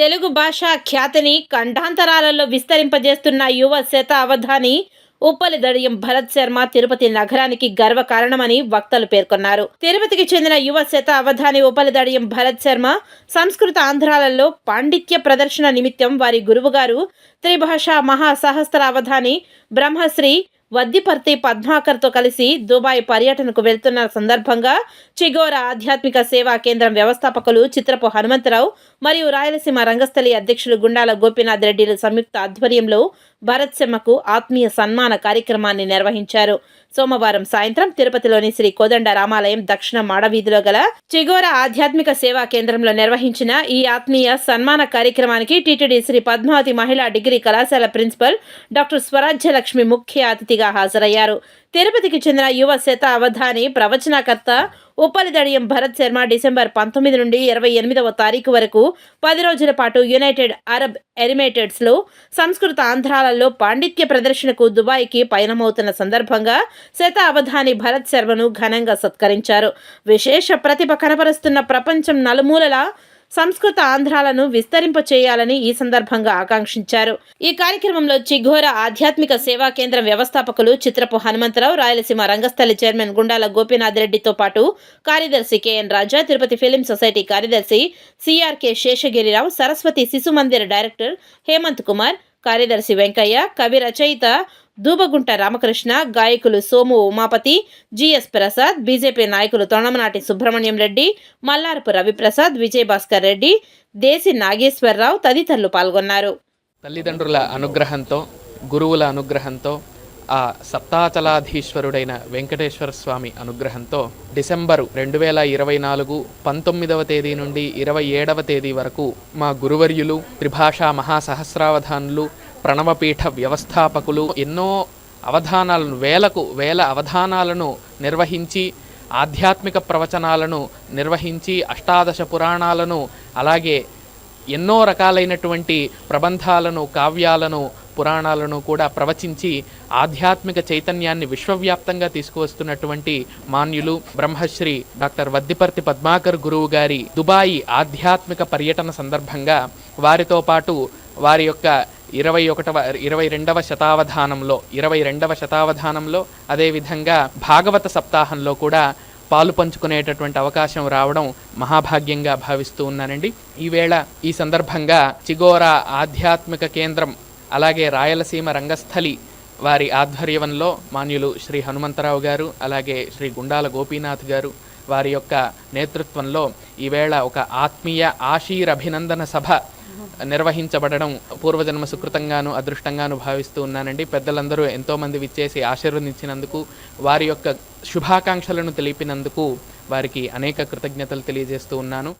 తెలుగు భాష ఖ్యాతిని ఖండాంతరాలలో విస్తరింపజేస్తున్న యువ శత అవధాని ఉప్పలి దడియం భరత్ శర్మ తిరుపతి నగరానికి గర్వకారణమని వక్తలు పేర్కొన్నారు. తిరుపతికి చెందిన యువ శత అవధాని ఉప్పలి దడియం భరత్ శర్మ సంస్కృత ఆంధ్రాలలో పాండిత్య ప్రదర్శన నిమిత్తం వారి గురువుగారు త్రిభాషా మహాసహస్ర అవధాని బ్రహ్మశ్రీ వద్దిపర్తి పద్మాకర్తో కలిసి దుబాయ్ పర్యటనకు వెళ్తున్న సందర్భంగా చిగోర ఆధ్యాత్మిక సేవా కేంద్రం వ్యవస్థాపకులు చిత్రపు హనుమంతరావు మరియు రాయలసీమ రంగస్థలి అధ్యక్షులు గుండాల గోపీనాథ్ రెడ్డిల సంయుక్త ఆధ్వర్యంలో భరత్ శర్మకు ఆత్మీయ సన్మాన కార్యక్రమాన్ని నిర్వహించారు. సోమవారం సాయంత్రం తిరుపతిలోని శ్రీ కోదండ రామాలయం దక్షిణ మాడవీధిలో గల చిగోర ఆధ్యాత్మిక సేవా కేంద్రంలో నిర్వహించిన ఈ ఆత్మీయ సన్మాన కార్యక్రమానికి టీటీడీ శ్రీ పద్మావతి మహిళా డిగ్రీ కళాశాల ప్రిన్సిపల్ డాక్టర్ స్వరాజ్యలక్ష్మి ముఖ్య అతిథిగా హాజరయ్యారు. తిరుపతికి చెందిన యువ శత అవధాని ప్రవచనకర్త ఉప్పలిదడియం భరత్ శర్మ డిసెంబర్ పంతొమ్మిది నుండి ఇరవై ఎనిమిదవ తారీఖు వరకు పది రోజుల పాటు యునైటెడ్ అరబ్ ఎమిరేటెడ్స్లో సంస్కృత ఆంధ్రాలలో పాండిత్య ప్రదర్శనకు దుబాయ్కి పయనమవుతున్న సందర్భంగా శత అవధాని భరత్ శర్మను ఘనంగా సత్కరించారు. విశేష ప్రతిభ కనపరుస్తున్న ప్రపంచం నలుమూలలా సంస్కృత ఆంధ్రాలను విస్తరింపచేయాలని ఈ సందర్భంగా ఆకాంక్షించారు. ఈ కార్యక్రమంలో చిఘోర ఆధ్యాత్మిక సేవా కేంద్రం వ్యవస్థాపకులు చిత్రపు హనుమంతరావు రాయలసీమ రంగస్థలి చైర్మన్ గుండాల గోపీనాథ్ రెడ్డితో పాటు కార్యదర్శి KN Raja Tirupati film society కార్యదర్శి సిఆర్కే శేషగిరిరావు సరస్వతి శిశు మందిర్ డైరెక్టర్ హేమంత్ కుమార్ కార్యదర్శి వెంకయ్య కవి రచయిత దూబగుంట రామకృష్ణ గాయకులు సోము ఉమాపతి జిఎస్ ప్రసాద్ బీజేపీ నాయకులు తొణమనాటి సుబ్రహ్మణ్యం రెడ్డి మల్లారపు రవిప్రసాద్ విజయభాస్కర్ రెడ్డి దేశి నాగేశ్వరరావు తదితరులు పాల్గొన్నారు. తల్లిదండ్రుల అనుగ్రహంతో గురువుల అనుగ్రహంతో ఆ సప్తాచలాధీశ్వరుడైన వెంకటేశ్వర స్వామి అనుగ్రహంతో డిసెంబరు రెండు వేల ఇరవై నాలుగు పంతొమ్మిదవ తేదీ నుండి ఇరవై ఏడవ తేదీ వరకు మా గురువర్యులు త్రిభాషా మహాసహస్రావధానులు ప్రణవపీఠ వ్యవస్థాపకులు ఎన్నో అవధానాలను వేలకు వేల అవధానాలను నిర్వహించి ఆధ్యాత్మిక ప్రవచనాలను నిర్వహించి అష్టాదశ పురాణాలను అలాగే ఎన్నో రకాలైనటువంటి ప్రబంధాలను కావ్యాలను పురాణాలను కూడా ప్రవచించి ఆధ్యాత్మిక చైతన్యాన్ని విశ్వవ్యాప్తంగా తీసుకువస్తున్నటువంటి మాన్యులు బ్రహ్మశ్రీ డాక్టర్ వద్దిపర్తి పద్మాకర్ గురువు గారి దుబాయి ఆధ్యాత్మిక పర్యటన సందర్భంగా వారితో పాటు వారి యొక్క ఇరవై ఒకటవ ఇరవై రెండవ శతావధానంలో ఇరవై రెండవ శతావధానంలో అదేవిధంగా భాగవత సప్తాహంలో కూడా పాలు పంచుకునేటటువంటి అవకాశం రావడం మహాభాగ్యంగా భావిస్తూ ఉన్నానండి. ఈవేళ ఈ సందర్భంగా చిగోరా ఆధ్యాత్మిక కేంద్రం అలాగే రాయలసీమ రంగస్థలి వారి ఆధ్వర్యంలో మాన్యులు శ్రీ హనుమంతరావు గారు అలాగే శ్రీ గుండాల గోపీనాథ్ గారు వారి యొక్క నేతృత్వంలో ఈవేళ ఒక ఆత్మీయ ఆశీరభినందన సభ నిర్వహించబడడం పూర్వజన్మ సుకృతంగాను అదృష్టంగాను భావిస్తూ ఉన్నానండి. పెద్దలందరూ ఎంతోమంది విచ్చేసి ఆశీర్వదించినందుకు వారి యొక్క శుభాకాంక్షలను తెలిపినందుకు వారికి అనేక కృతజ్ఞతలు తెలియజేస్తూ ఉన్నాను.